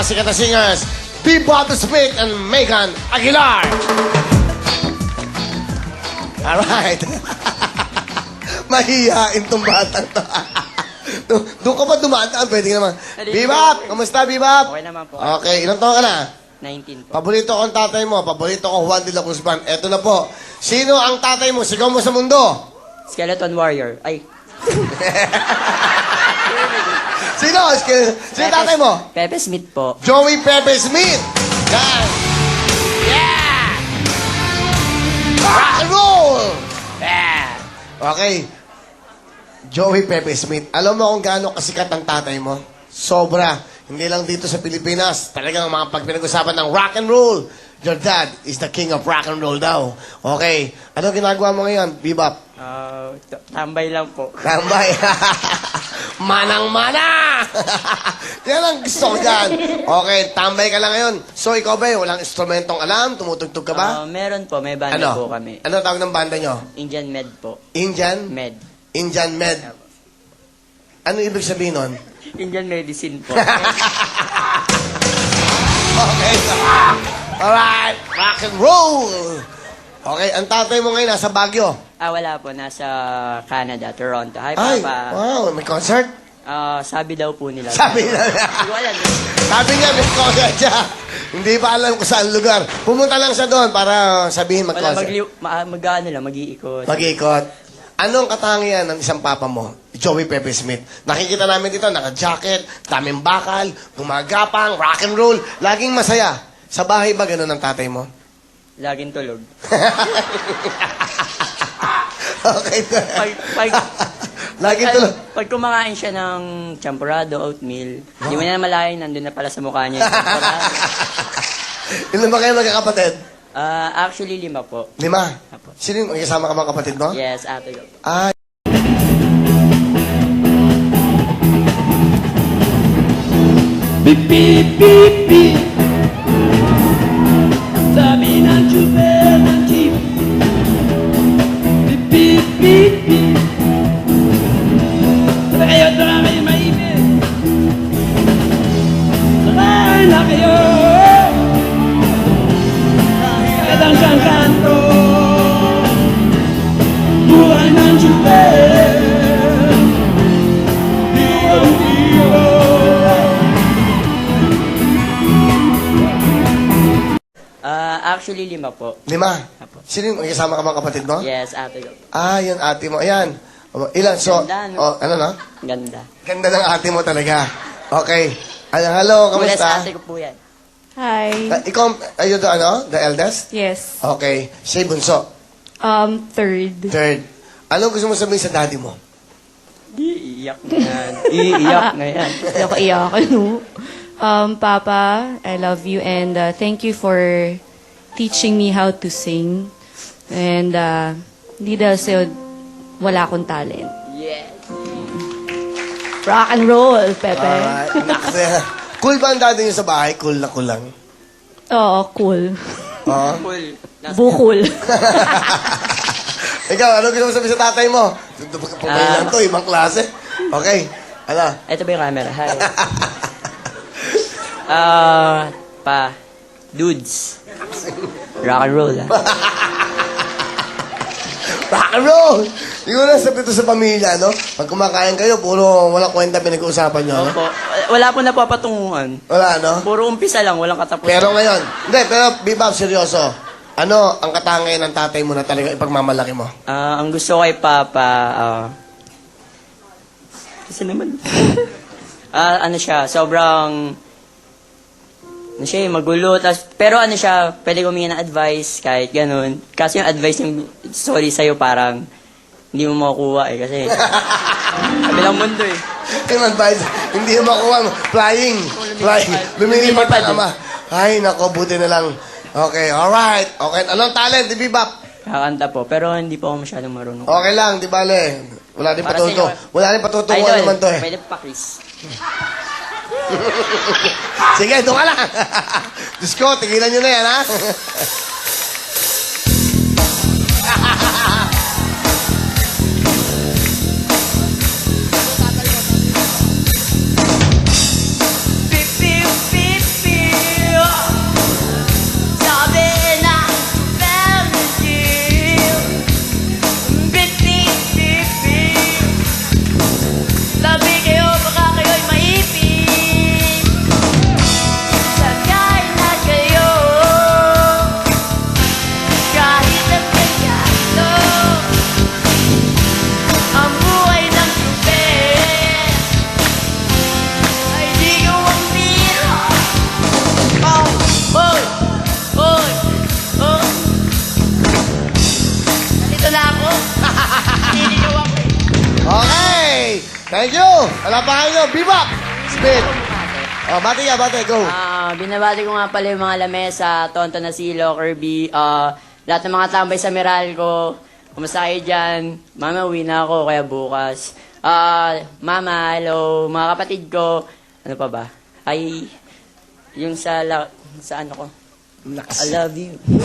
mga sikat na singers, B. Bottle Smith and Megan Aguilar. Alright. Mahihain tong batang to. Do- Doon ka ba dumadaan? Pwede naman. Bibap! Kamusta, Bibap? Okay naman po. Okay, ilang taon ka na? 19 po. Paborito ko ang tatay mo. Paborito ko Juan de la Cruzban. Eto na po. Sino ang tatay mo? Sigaw mo sa mundo. Skeleton Warrior. Ay. Sino? Sino, sino tatay mo? Pepe Smith po. Joey Pepe Smith. Yan. Yeah! Rock and roll! Yeah! Okay. Joey Pepe Smith. Alam mo kung gaano kasikat ang tatay mo? Sobra. Hindi lang dito sa Pilipinas. Talagang mga pag pinag-usapan ng rock and roll. Your dad is the king of rock and roll daw. Okay. Ano ginagawa mo ngayon, Bebop? Ah, t- tambay lang po. Tambay. Manang-mana! Yan ang gusto ko dyan. Okay, tambay ka lang ngayon. So, ikaw ba, walang instrumentong alam? Tumutugtog ka ba? Ah, meron po. May banda ano? po kami. Ano tawag ng banda nyo? Indian Med po. Indian? Med. Indian Med. Ano ibig sabihin nun? Indian Medicine po. Okay. Alright, rock and roll! Okay, ang tatay mo ngayon nasa Baguio. ah, wala po. Nasa Canada, Toronto. Hi, Ay, Papa. wow, may concert? Ah, sabi daw po nila. Sabi na. Hindi ko alam. Sabi niya, may concert siya. Hindi pa alam kung saan lugar. Pumunta lang siya doon para sabihin Wala, mag-concert. mag, ma, mag, ano lang, mag-iikot. Mag-ikot. Anong katangian ng isang papa mo? Joey Pepe Smith. Nakikita namin dito, naka-jacket, daming bakal, gumagapang, rock and roll, laging masaya. Sa bahay ba ganun ang tatay mo? Laging tulog. okay. Pag, pag, laging pag, tulog. pag kumakain siya ng champurado, oatmeal, hindi mo na malayan, nandun na pala sa mukha niya. yung champurado. Ilan ba kayo magkakapatid? Ah, actually, lima po. Lima. Apo. Sino yung may kasama ka mga kapatid mo? Yes, ate ko. Ah, Beep, beep, beep, beep. Kasama ka mga kapatid mo? Yes, ate ko. Ah, yun ate mo. Ayan. O, Ilan? So, Ganda, no? oh, ano na? Ganda. Ganda ng ate mo talaga. Okay. Ano, hello, Mula sa kamusta? ate ko po yan. Hi. Ah, ikaw, are you the, ano, the eldest? Yes. Okay. Siya yung bunso. Um, third. Third. Ano gusto mo sabihin sa daddy mo? Iiyak na yan. Iiyak na yan. Hindi ako iyak, ano? Um, Papa, I love you and uh, thank you for teaching me how to sing. And uh, hindi dahil sa'yo, wala akong talent. Yes. Rock and roll, Pepe. Alright. Nakse. cool ba ang daddy niyo sa bahay? Cool na cool lang. Oo, cool. Oo. Cool. Nasa- Bukol. Ikaw, ano gusto mo sabihin sa tatay mo? Pabay Ah. lang to, ibang klase. Okay. Ano? Ito ba yung camera? Hi. Ah, pa. Dudes. Rock and roll, ah. Rock and roll! Hindi ko lang sabi ito sa pamilya, no? Pag kumakain kayo, puro walang kwenta pinag-uusapan nyo, no? Opo. Wala po napapatunguhan. Wala, no? Puro umpisa lang, walang katapusan. Pero ngayon, hindi, pero Bebop, seryoso. Ano ang katangian ng tatay mo na talaga ipagmamalaki mo? Ah, ang gusto ko kay Papa, ah... kasi naman... Ah, ano siya, sobrang... Ano siya, magulo. Tas, pero ano siya, pwede humingi ng advice, kahit ganun. Kasi yung advice yung sorry sa'yo, parang hindi mo makukuha eh. Kasi, kabilang mundo eh. Yung advice, hindi mo makuha. Flying. Flying. Lumilipad ang ama. Ay, nako, buti na lang. Okay, alright. Okay, anong talent, di Bebop? Kakanta po, pero hindi po ako masyadong marunong. Okay lang, di bale. Wala din Para patuto. Wala din patutunguhan Idol, naman to eh. pwede pa, Chris. Sige, doon ka lang. Diyos ko, tigilan nyo na yan, ha? Thank you! Palapakan nyo, bebop! Spin! Oh, bati ka, bati, go! Ah, binabati ko nga pala yung mga lamesa, Tonto na Silo, Kirby, ah, lahat ng mga tambay sa Meralco. Kumusta kayo dyan? Mama, uwi na ako, kaya bukas. Ah, mama, hello, mga kapatid ko. Ano pa ba? Ay, yung sa, la, sa ano ko. I love you.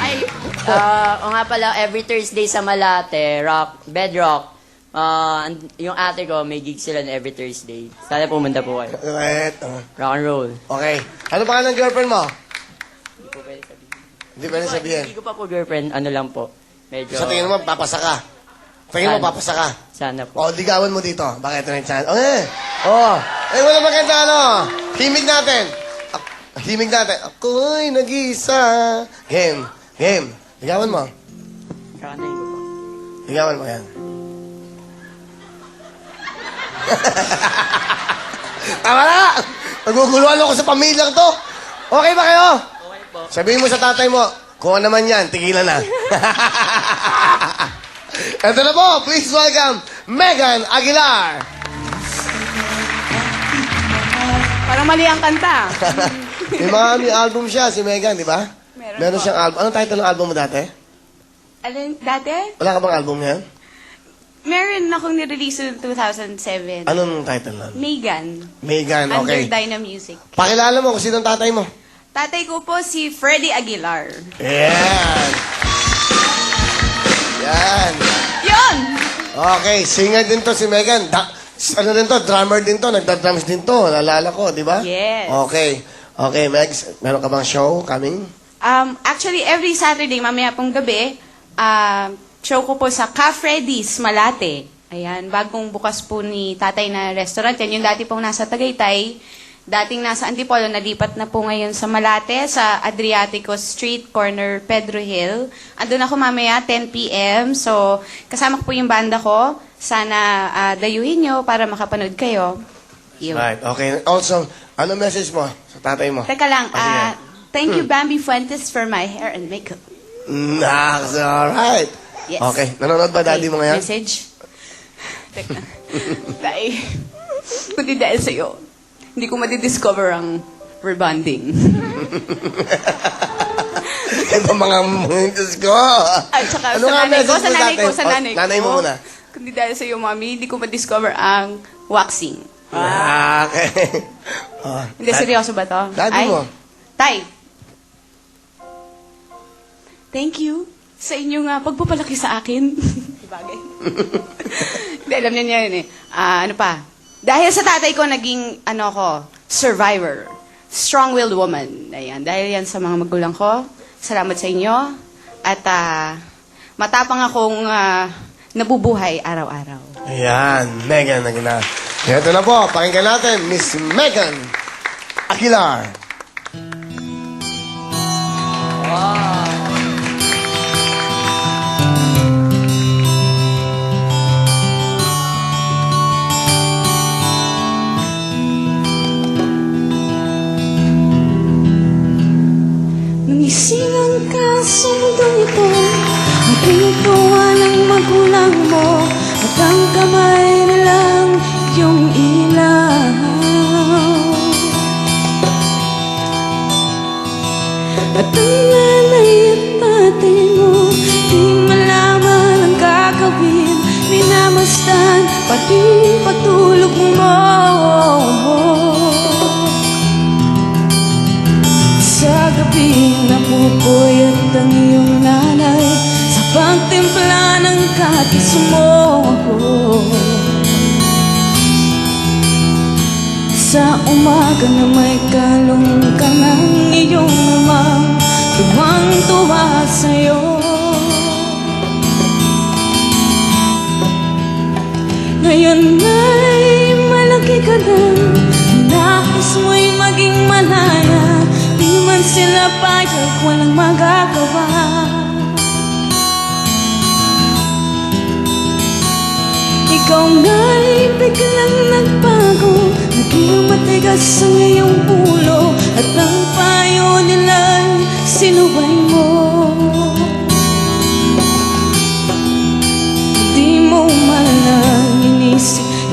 Ay, ah, o nga pala, every Thursday sa Malate, rock, bedrock, ah, and- yung ate ko, may gig sila na every Thursday. Sana pumunta po kayo. Right. oh. Rock and roll. Okay. Ano pa ng girlfriend mo? Hindi po pwede sabihin. Hindi pwede sabihin. Hindi ko pa po girlfriend, ano lang po. Medyo, Sa tingin mo, papasa ka. Tingin mo, Sana. papasa ka. sana po. O, ligawan mo dito. Bakit ito na yung chance? Okay. Oh. Eh, wala maganda, ano? Himig natin. Ak- Himig natin. Ako'y nag-isa. Game. Game. Ligawan mo. Kakantayin ko po. Ligawan mo yan. Tama na! Naguguluhan ako sa pamilyang to. Okay ba kayo? Okay po. Sabihin mo sa tatay mo, kung ano naman yan, tigilan na. Ito na po, please welcome Megan Aguilar. Parang mali ang kanta. may mga may album siya, si Megan, di ba? Meron siyang album. Anong title ng album mo dati? Alin, dati, Wala ka bang album niyan? meron akong nirelease noong 2007. Anong title nun? Megan. Megan, Under okay. Dyna Music. Pakilala mo kung sino ang tatay mo. Tatay ko po si Freddie Aguilar. Yan. Yan. Yon! Okay, singer din to si Megan. Da- ano din to, drummer din to, nagda-drums din to, nalala ko, di ba? Yes. Okay. Okay, Megs, meron ka bang show coming? Um, actually, every Saturday, mamaya pong gabi, ah, show ko po sa Ca Freddy's, Malate. Ayan, bagong bukas po ni tatay na restaurant. Yan yung dati pong nasa Tagaytay. Dating nasa Antipolo, nalipat na po ngayon sa Malate, sa Adriatico Street, corner Pedro Hill. Andun ako mamaya, 10 p.m. So, kasama ko po yung banda ko. Sana ah, dayuhin nyo para makapanood kayo. Yun. Right, okay. Also, ano message mo sa tatay mo? Teka lang, Ah, sige. Thank you Bambi Fuentes for my hair and makeup. That's alright. Yes. Okay, nanonood ba daddy mo ngayon? Message? Teka. dahil, kundi dahil sa'yo, hindi ko madidiscover ang rebonding. Ito mga Diyos ko. At saka Ano sa nanay ko, sa nanay ko, sa Oh, nanay ko. nanay mo muna. Kundi dahil sa'yo, mami, hindi ko madiscover ang waxing. Ah, okay. Oh, Hindi, dad- seryoso ba to? Daddy Ay, mo. Tay. Thank you sa inyong uh, pagpapalaki sa akin. Bagay. Hindi, alam niya niya yun eh. Ah, ano pa? Dahil sa tatay ko, naging, ano ko, survivor. Strong-willed woman. Ayan. Dahil yan sa mga magulang ko. Salamat sa inyo. At ah, matapang akong ah, nabubuhay araw-araw. Ayan, Megan Aguilar. Ito na po, pakinggan natin, Miss Megan Aguilar. Nangisingan Kamay nilang iyong ilaw At ang nanay at tatay mo Di malaman ang gagawin. Minamasdan pati pagtulog mo. Sa gabi napupuyat ang iyong nanay Sa pagtimpla ng katis mo Sa umaga na may kalong ka ng iyong ama Tuwang-tuwa sa'yo. Ngayon ay malaki ka na Nais mo'y maging malaya. Di man sila payag, walang magagawa Ikaw nga'y biglang nagbago Naging matigas ang iyong ulo At ang payo nila'y sinuway mo.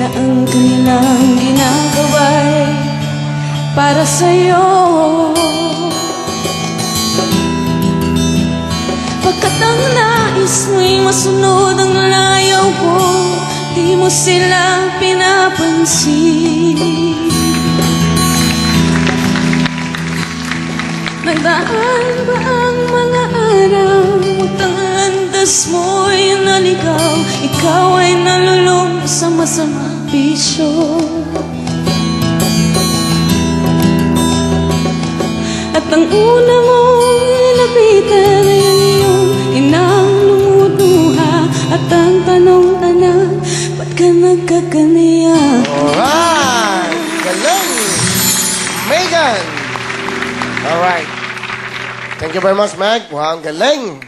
Na ang kanilang ginagawa'y para sa'yo. Pagkat ang nais mo'y masunod ang layaw ko Di mo sila pinapansin. Nagdaan ba ang mga araw At ang landas mo'y naligaw? Ikaw ay nalulong sa masama bisyo. At ang una mong nilapitan ay ka nagkaganiya? Alright! Galing! Megan! Alright. Thank you very much, Meg. Wow, ang galing.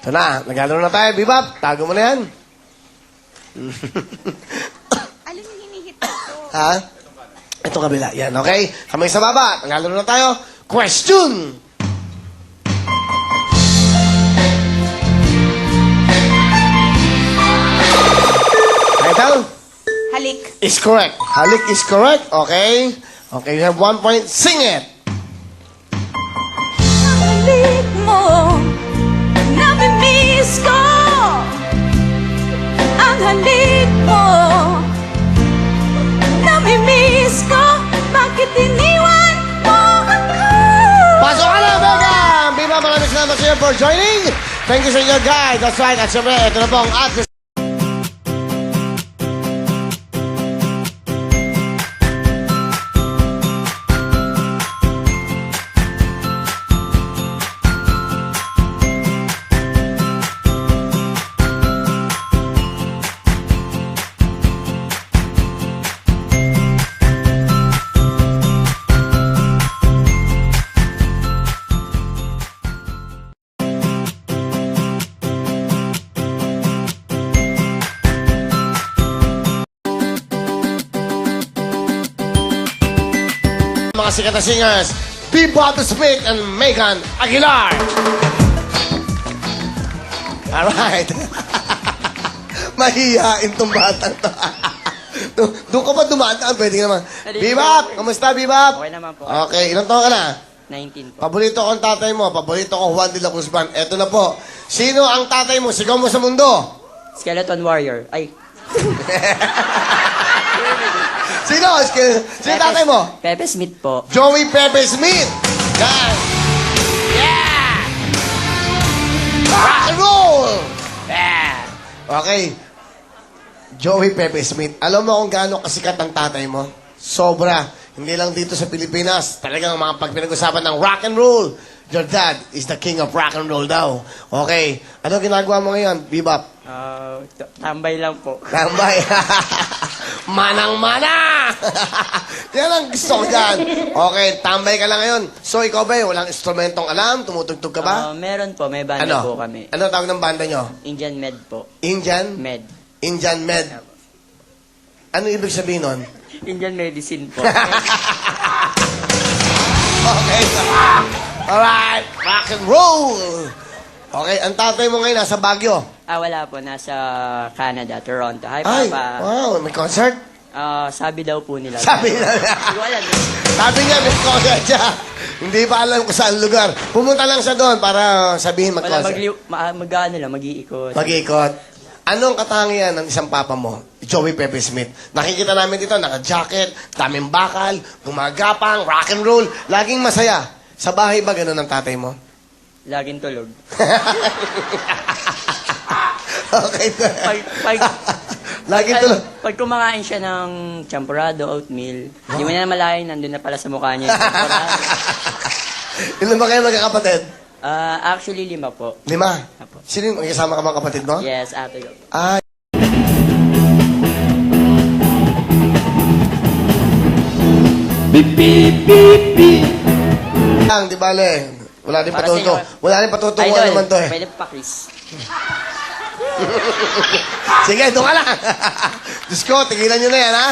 Ito na, naglalaro na tayo. Bebop, tago mo na yan. Alam mo, hinihit ko. ha? Ito kabila. Yan, okay? Kamay sa baba. Naglalaro na tayo. Question! Title? Halik. is correct. Halik is correct. Okay. Okay, you have one point. Sing it. Halik mo, namimiss ko Ang halik mo, namimiss ko Bakit iniwan mo ako? Pasok ka na, Vega! Biba, maraming salamat sa iyo for joining. Thank you sa inyo, guys. That's right. At syempre, ito na po ang address. Sikat na singers, Bebop Smith and Megan Aguilar. Alright. Mahihain tong batang to. Do- Doon ka ba dumadaan? Pwede ka naman. Bebop! Kamusta, Bebop? Okay naman po. Okay, ilang taon ka na? 19 po. Paborito ko ang tatay mo. Paborito ko Juan de la Cruzban. Eto na po. Sino ang tatay mo? Sigaw mo sa mundo. Skeleton Warrior. Ay, Sino? Sino tatay mo? Pepe Smith po. Joey Pepe Smith. Yan. Yeah! Rock and roll! Yeah! Okay. Joey Pepe Smith. Alam mo kung gaano kasikat ang tatay mo? Sobra. Hindi lang dito sa Pilipinas. Talagang mga pag pinag-usapan ng rock and roll. Your dad is the king of rock and roll daw. Okay. Ano ginagawa mo ngayon, Bebop? Ah, t- tambay lang po. Tambay. Manang-mana! Yan ang gusto ko dyan. Okay, tambay ka lang ngayon. So, ikaw ba, walang instrumentong alam? Tumutugtog ka ba? Ah, meron po, may banda ano? po kami. Ano tawag ng banda nyo? Indian Med po. Indian? Med. Indian Med. Ano ibig sabihin nun? Indian Medicine po. Okay. Alright, rock and roll! Okay, ang tatay mo ngayon nasa Baguio. ah, wala po. Nasa Canada, Toronto. Hi, Ay, Papa. wow, may concert? Ah, sabi daw po nila. Sabi na. Hindi ko alam. Sabi niya, may concert siya. Hindi pa alam kung saan lugar. Pumunta lang siya doon para sabihin Wala, mag-concert. mag, ma, mag, ano lang, mag-iikot. Mag-ikot. Anong katangian ng isang papa mo? Joey Pepe Smith. Nakikita namin dito, naka-jacket, daming bakal, gumagapang, rock and roll, laging masaya. Sa bahay ba ganun ang tatay mo? Laging tulog. okay. Pag, pag, laging pag, tulog. pag kumakain siya ng champurado, oatmeal, hindi mo na malayan, nandun na pala sa mukha niya yung champurado. Ilan ba kayo magkakapatid? Ah, actually, lima po. Lima. Apo. Sino yung magkasama ka mga kapatid mo? Yes, ate ko. Ah, Beep, beep, beep, beep. lang, di bale. Wala rin Para patuto. inyo. Wala rin patutunguhan naman to eh. pwede pa, Chris. Sige, doon ka lang. Diyos ko, tigilan nyo na yan, ha?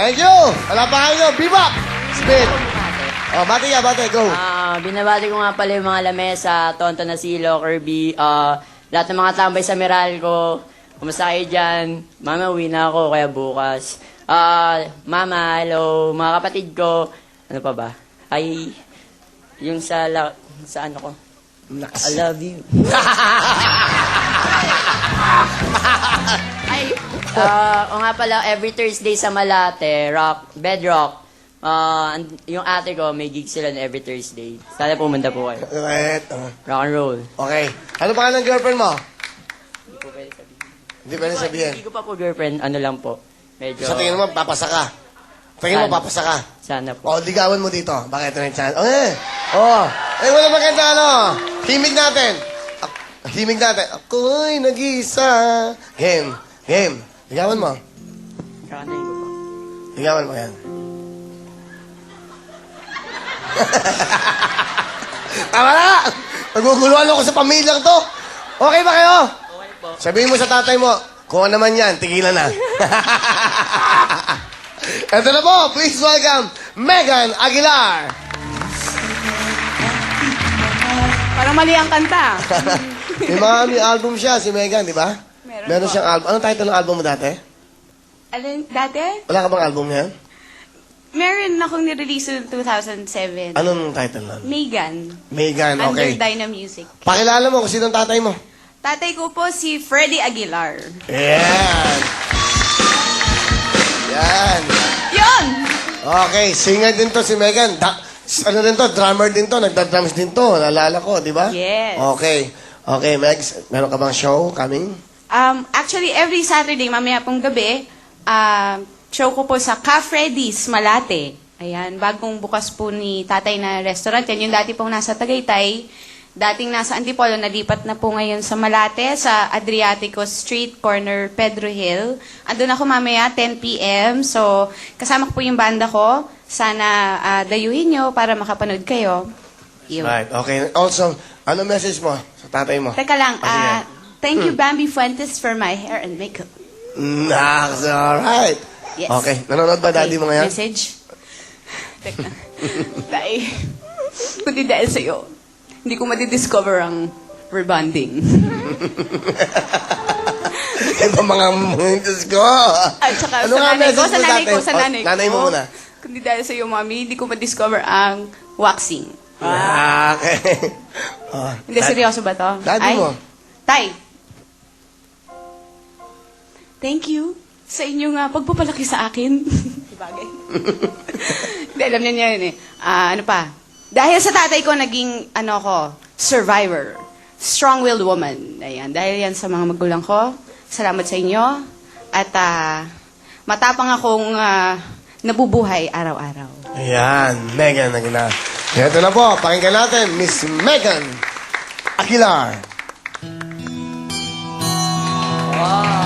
Wala pa kayo. Bebop! Spin! Oh, bati ka, bati. Go. Ah, binabati ko nga pala yung mga lamesa, Tonto Nasilo, Kirby, ah, lahat ng mga tambay sa Meralco. Kumusta kayo dyan? Mama, uwi na ako, kaya bukas. Ah, mama, hello, mga kapatid ko. Ano pa ba? Ay, yung sa, la- sa ano ko. I love you. Ay, ah, o nga pala, every Thursday sa Malate, rock, bedrock, ah, and- yung ate ko, may gig sila na every Thursday. Sana pumunta po kayo. Right. Oh. Rock and roll. Okay. Ano pa ng girlfriend mo? Hindi po pwede sabihin. Hindi pwede sabihin. Hindi ko pa po girlfriend, ano lang po. Medyo, Sa tingin mo, papasa ka. Tingin mo, Saan? papasa ka. sana po. O, ligawan mo dito. Bakit ito na yung chance? O, eh. O. Eh, wala maganda, ano? Himig natin. Ak- Himig natin. Ako'y nag-isa. Game. Game. Ligawan mo. Kakanayin ko po. Ligawan mo yan. Tama na! Naguguluhan ako sa pamilyang to. Okay ba kayo? Okay po. Sabihin mo sa tatay mo, kung ano naman yan, tigilan na. Ito na po, please welcome Megan Aguilar. Parang mali ang kanta. may mga may album siya, si Megan, di ba? Meron po. siyang album. Anong title ng album mo dati? Alin, dati, Wala ka bang album yan? meron akong nirelease noong 2007. Anong title nun? Megan. Megan, Under okay. Dyna Music. Pakilala mo kung sino ang tatay mo. Tatay ko po si Freddy Aguilar. Yan. Yan. Yun! Okay, singer din to si Megan. Da- ano din to, drummer din to, nagda-drums din to, naalala ko, di ba? Yes. Okay. Okay, Megs, meron ka bang show coming? Um, actually, every Saturday, mamaya pong gabi, ah, show ko po sa Ca Freddy's, Malate. Ayan, bagong bukas po ni tatay na restaurant. Yan yung dati pong nasa Tagaytay. Dating nasa Antipolo, nalipat na po ngayon sa Malate, sa Adriatico Street, corner Pedro Hill. Andun ako mamaya, 10 p.m. So, kasama ko po yung banda ko. Sana ah, dayuhin nyo para makapanood kayo. Yun. Right, okay. Also, ano message mo sa tatay mo? Teka lang, Ah, sige. Ah, thank you Bambi Fuentes for my hair and makeup. That's alright. Yes. Okay, nanonood ba daddy mo ngayon? Message? Teka. Tay, kundi dahil sa'yo, hindi ko madidiscover ang rebonding. Iba mga Diyos ko. At saka Ano sa nga nanay ko, message sa mo nanay ko, sa Oh, nanay ko. nanay mo muna. Kundi dahil sa'yo, mami, hindi ko madiscover ang waxing. Ah, okay. Oh, Hindi, seryoso ba to? Daddy Ay, mo. Tay, thank you sa inyong uh, pagpapalaki sa akin. Bagay. Hindi, alam niya yun eh. Ah, ano pa? Dahil sa tatay ko, naging, ano ko, survivor. Strong-willed woman. Ayan. Dahil yan sa mga magulang ko. Salamat sa inyo. At ah, matapang akong ah, nabubuhay araw-araw. Ayan, Megan Aguilar. Ito na po, pakinggan natin, Miss Megan Aguilar. Sabi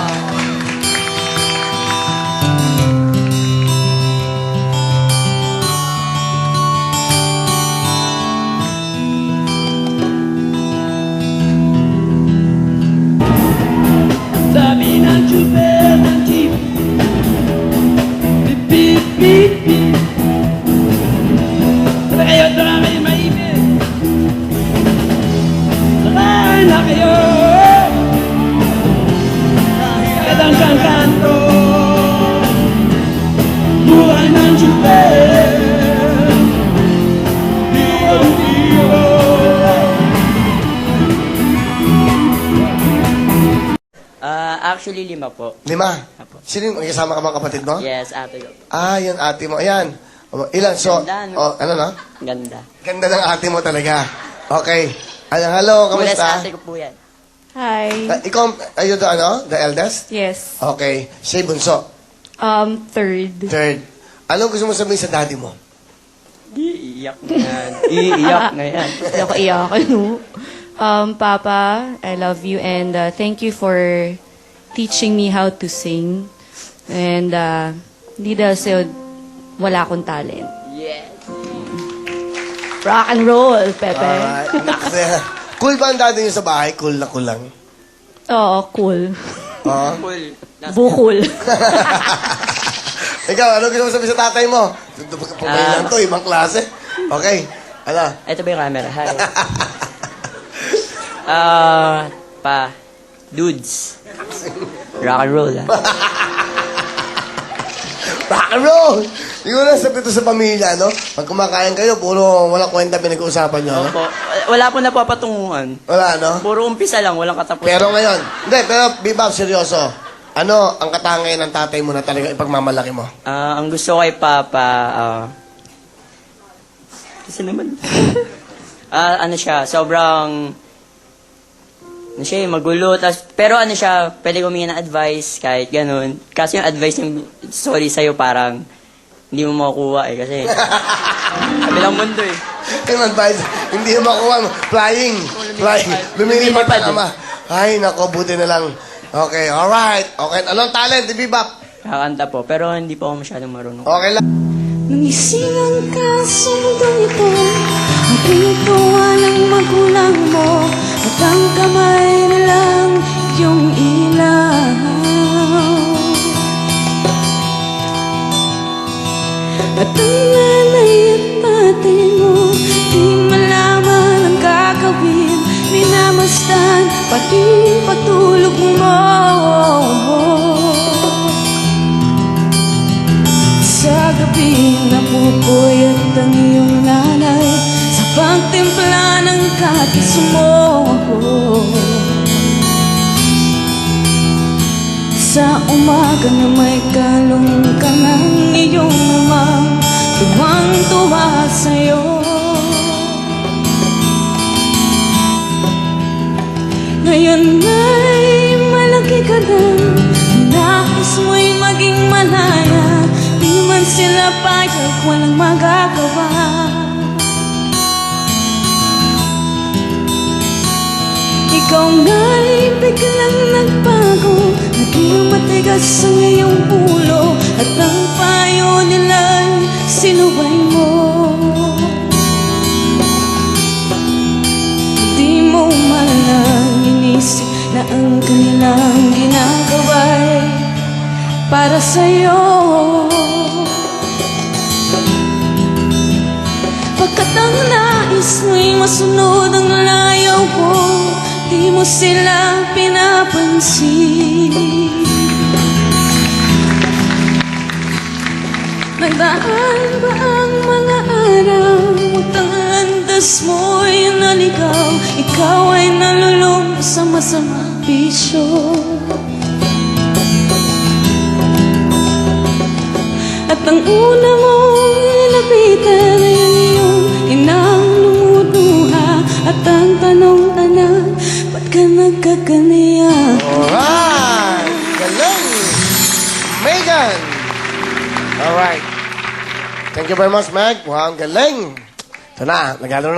lima po. Lima. Apo. Sino yung may kasama ka bang kapatid mo? Yes, ate ko. Ah, yun ate mo. Ayan. Ilan? So, Ganda, no? oh, ano na? Ganda. Ganda ng ate mo talaga. Okay. Ano, hello, Mula sa kamusta? ate ko po yan. Hi. Uh, ikaw, are you the, ano, the eldest? Yes. Okay. Siya bunso. Um, third. Third. Anong gusto mo sabihin sa daddy mo? Iiyak na yan. Iiyak na yan. Hindi ako iyak, ano. Um, Papa, I love you and uh, thank you for teaching me how to sing. And uh, hindi dahil sa'yo, wala akong talent. Yes. Rock and roll, Pepe. Alright. Naks, eh. cool ba ang daddy niyo sa bahay? Cool na cool lang. Oo, cool. Oo. Cool. Bukol. Ikaw, ano gusto mo sabihin sa tatay mo? Pumailan to, ibang klase. Okay. Ano? Ito ba yung camera? Hi. Ah, pa. Dudes. Rock and roll, ah. Rock and roll! Hindi ko na sabi ito sa pamilya, no? Pag kumakain kayo, puro walang kwenta pinag-uusapan nyo, no? Opo. Wala po napapatunguhan. Wala, no? Puro umpisa lang, walang katapusan. Pero ngayon, hindi, pero Bebop, seryoso. Ano ang katangayan ng tatay mo na talaga ipagmamalaki mo? Ah, ang gusto ko kay Papa, ah... kasi naman. Ah, ano siya, sobrang... Ano siya, eh, magulo. Tas, pero ano siya, pwede ko humingi ng advice, kahit ganun. Kasi yung advice yung sorry sa'yo, parang hindi mo makukuha eh. Kasi, kabilang mundo eh. Yung advice, hindi mo makuha. Flying. Flying. Lumilipat ang ama. Ay, nako, buti na lang. Okay, alright. Okay, anong talent, Bebop? Kakanta po, pero hindi po ako masyadong marunong. Okay lang. Nangisinang ka sa mundong ito Ang pintuan ng magulang mo At ang kamay nilang iyong ilaw. At ang nanay at tatay mo Di malaman ang gagawin. Minamasdan pati patulog mo. Sa gabi napupuyat ang iyong Sa pagtimpla ng katis mo Sa umaga na may kalong ka ng iyong ama Tuwang-tuwa sa'yo. Ngayon ay malaki ka na Nais mo'y maging malaya. Di man sila payag, walang magagawa Ikaw nga'y biglang nagbago Naging matigas ang iyong ulo At ang payo nila'y sinuway mo. Di mo man lang inisip na ang kanilang ginagawa'y para sa'yo. Pagkat ang nais mo'y masunod ang layaw ko Di mo sila pinapansin. Nagdaan ba ang mga araw At ang landas mo'y naligaw? Ikaw ay nalulong sa masama bisyo. At ang una mong ka nagkaganiya? Alright. Galing. Megan. Alright. Thank you very much, Meg. Wow, ang galing. Ito na, nagalo na.